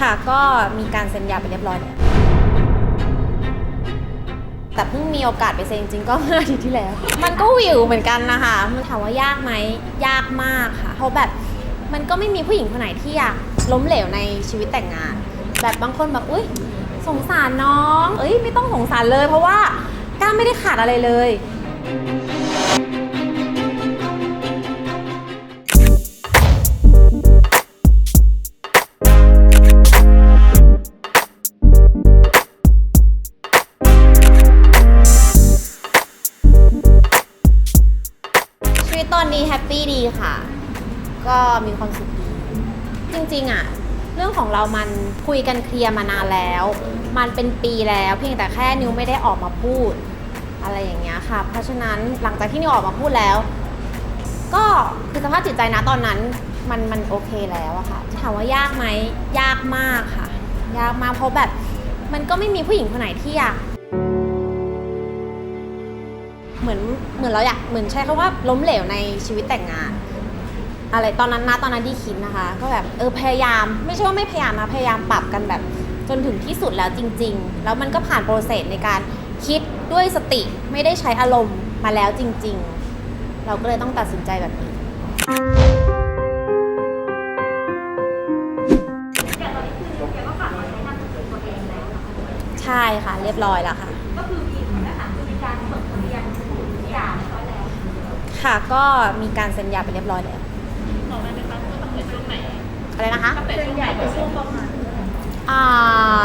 ค่ะก็มีการเซ็นหย่าไปเรียบร้อยแล้วแต่เพิ่งมีโอกาสไปเซ็นจริงๆก็เมื่ออาทิตย์ที่แล้ว มันก็วิวเหมือนกันนะคะ มันถามว่ายากไหมยากมากค่ะ เพราะแบบมันก็ไม่มีผู้หญิงคนไหนที่อยากล้มเหลวในชีวิตแต่งงาน แบบบางคนแบบอุ้ยสงสารน้อง เอ้ยไม่ต้องสงสารเลย เพราะว่าก้าวไม่ได้ขาดอะไรเลย อนนี้แฮปปี้ดีค่ะ ก็มีความสุขดี จริงๆอะเรื่องของเรามันคุยกันเคลียร์มานานแล้ว มันเป็นปีแล้วเพียงแต่แค่นิวไม่ได้ออกมาพูด อะไรอย่างเงี้ยค่ะ เพราะฉะนั้นหลังจากที่นิวออกมาพูดแล้ว ก็คือสภาพจิตใจนะตอนนั้นมันมันโอเคแล้วอะค่ะถามว่ายากไหมยากมากค่ะ ยากมากเพราะแบบมันก็ไม่มีผู้หญิงคนไหนที่อยาก เหมือนเหมือนเราอยากเหมือนใช้คำว่าล้มเหลวในชีวิตแต่งงาน อะไรตอนนั้นนะตอนนั้นที่คิดนะคะ ก็แบบเออพยายาม ไม่ใช่ว่าไม่พยายามนะพยายามปรับกันแบบจนถึงที่สุดแล้วจริง ๆ แล้วมันก็ผ่านโปรเซสในการคิดด้วยสติไม่ได้ใช้อารมณ์มาแล้วจริง ๆ เราก็เลยต้องตัดสินใจแบบนี้ใช้นามสกุลตัวเองแล้วนะคะใช่ค่ะ เรียบร้อยแล้วค่ะก็คือมี ค่ะก็มีการเซ็นหย่าไปเรียบร้อยแล้วบอกได้ไหมคะว่าตั้งแต่ช่วงไหนอะไรนะคะตั้งแต่ช่วงไหนถึงช่วงประมาณอ่า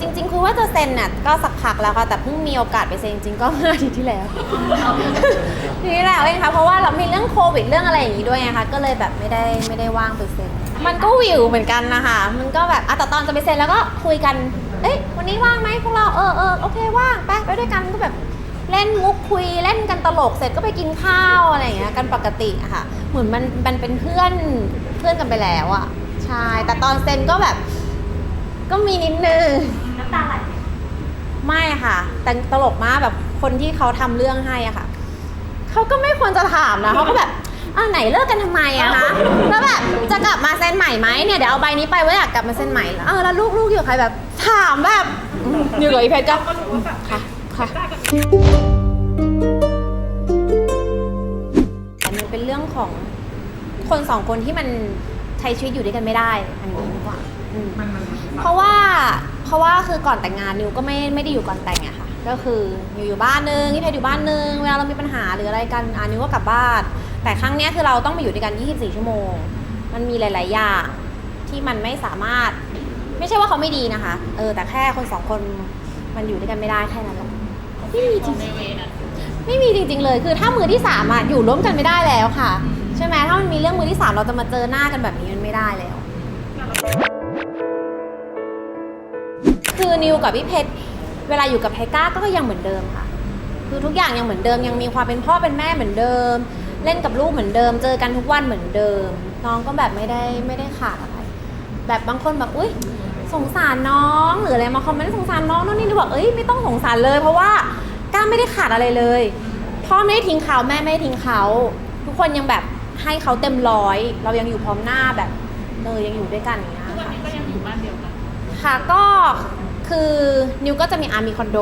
จริงๆคือว่าจะเซ็นน่ะก็สักพักแล้วค่ะแต่เพิ่งมีโอกาสไปเซ็นจริงๆก็เมื่ออาทิตย์ที่แล้วทีนี้แล้วเองค่ะเพราะว่าเรามีเรื่องโควิดเรื่องอะไรอย่างนี้ด้วยไงคะก็เลยแบบไม่ได้ไม่ได้ว่างไปเซ็นมันก็วิวเหมือนกันนะคะมันก็แบบอะแต่ตอนจะไปเซ็นแล้วก็คุยกัน เอ้ยวันนี้ว่างไหมพวกเราเออเออโอเคว่างไปไปด้วยกันก็แบบ เล่นมุกคุยเล่นกันตลกเสร็จก็ไปกินข้าวอะไรอย่างเงี้ยกันปกติอะค่ะ เหมือนมันมันเป็นเพื่อนเพื่อนกันไปแล้วอะใช่แต่ตอนเซ็นก็แบบ ก็มีนิดนึงน้ำตาไหลไม่ค่ะ แต่ตลกมากแบบคนที่เขาทำเรื่องให้อะค่ะเขาก็ไม่ควรจะถามนะเขาก็แบบอ้าวไหนเลิกกันทำไมอะคะแล้วแบบจะกลับมาเซ็นใหม่ไหมเนี่ยเดี๋ยวเอาใบนี้ไปว่าอยากกลับมาเซ็นใหม่แล้วเออแล้วลูกลูกอยู่กับใครแบบถามแบบอืมอยู่กับอีเพชรก็ก็รู้ว่าแบบค่ะ ค่ะได้กับแต่มันเป็นเรื่องของคนสองคนที่มันใช้ชีวิตอยู่ด้วยกันไม่ได้อันนี้ดีกว่าอืมเพราะว่าเพราะว่าคือก่อนแต่งงานนิวก็ไม่ไม่ได้อยู่ก่อนแต่งอะค่ะ ก็คือนิวอยู่บ้านนึงพี่เพชรอยู่บ้านนึงเวลาเรามีปัญหาหรืออะไรกันอะนิวก็กลับบ้าน แต่ครั้งเนี้ยคือเราต้องมาอยู่ด้วยกัน 24 ชั่วโมง มันมีหลาย ๆ อย่างที่มันไม่สามารถ ไม่ใช่ว่าเขาไม่ดีนะคะ เออ แต่แค่คนสองคนมันอยู่ด้วยกันไม่ได้แค่นั้นแหละ ไม่มีจริงไม่มีจริง ๆ เลย คือถ้ามือที่สามอะอยู่ร่วมกันไม่ได้แล้วค่ะ ใช่ไหมถ้ามันมีเรื่องมือที่สามเราจะมาเจอหน้ากันแบบนี้มันไม่ได้แล้ว คือนิวกับพี่เพชรเวลาอยู่กับไทก้าก็ยังเหมือนเดิมค่ะ คือทุกอย่างยังเหมือนเดิมยังมีความเป็นพ่อเป็นแม่เหมือนเดิม เล่นกับลูกเหมือนเดิม เจอกันทุกวันเหมือนเดิม น้องก็แบบไม่ได้ไม่ได้ขาดอะไรแบบบางคนแบบอุ้ย สงสารน้องหรืออะไรมาคอมเมนต์สงสารน้องน้องนี่ดูบอกเอ้ยไม่ต้องสงสารเลย เพราะว่าก้าไม่ได้ขาดอะไรเลยพ่อไม่ได้ทิ้งเขาแม่ไม่ได้ทิ้งเขา ทุกคนยังแบบให้เขาเต็มร้อย เรายังอยู่พร้อมหน้าแบบเออยังอยู่ด้วยกันอย่างเงี้ยทุกวันค่ะนี้ก็ยังอยู่บ้านเดียวกัน ค่ะก็คือนิวก็จะมีอามีคอนโด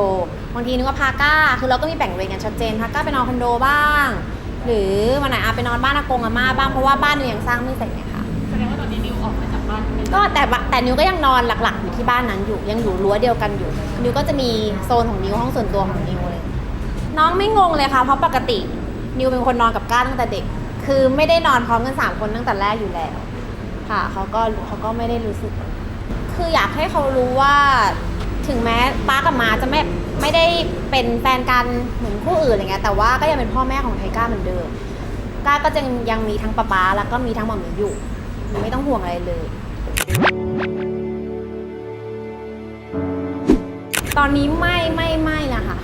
บางทีนิวก็พาก้าคือเราก็มีแบ่งเวรกันชัดเจนพาก้าไปนอนคอนโดบ้าง หรือวันไหนอาไปนอนบ้านอากงอาม่าบ้างเพราะว่าบ้านนิวยังสร้างไม่เสร็จไงค บ้านก็แต่แต่นิวก็ยังนอนหลักๆ อยู่ที่บ้านนั้นอยู่ยังอยู่รั้วเดียวกันอยู่ นิวก็จะมีโซนของนิวห้องส่วนตัวของนิวเลย น้องไม่งงเลยค่ะเพราะปกติ นิวเป็นคนนอนกับก้าตั้งแต่เด็ก คือไม่ได้นอนพร้อมกันสามคนตั้งแต่แรกอยู่แล้ว ค่ะเขาก็เขาก็ไม่ได้รู้สึก คืออยากให้เขารู้ว่าถึงแม้ป้ากับมาจะไม่ไม่ได้เป็นแฟนกันเหมือนคู่อื่นอะไรเงี้ยแต่ว่าก็ยังเป็นพ่อแม่ของไทก้าเหมือนเดิมก้าก็จะยังมีทั้งป้าป๊าแล้วก็มีทั้งหมอมีอยู่ ไม่ต้องห่วงอะไรเลย ตอนนี้ไม่ไม่ไม่ละค่ะ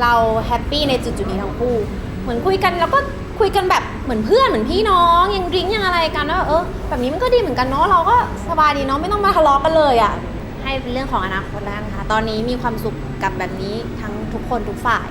เราแฮปปี้ในจุดจุดนี้ทั้งคู่ เหมือนคุยกันแล้วก็คุยกันแบบเหมือนเพื่อนเหมือนพี่น้องยังดริ้งยังอะไรกันว่าเออแบบนี้มันก็ดีเหมือนกันเนาะเราก็สบายดีเนาะไม่ต้องมาทะเลาะกันเลยอะ่ะให้เป็นเรื่องของอนาคตแล้วกันค่ะตอนนี้มีความสุขกับแบบนี้ทั้งทุกคนทุกฝ่าย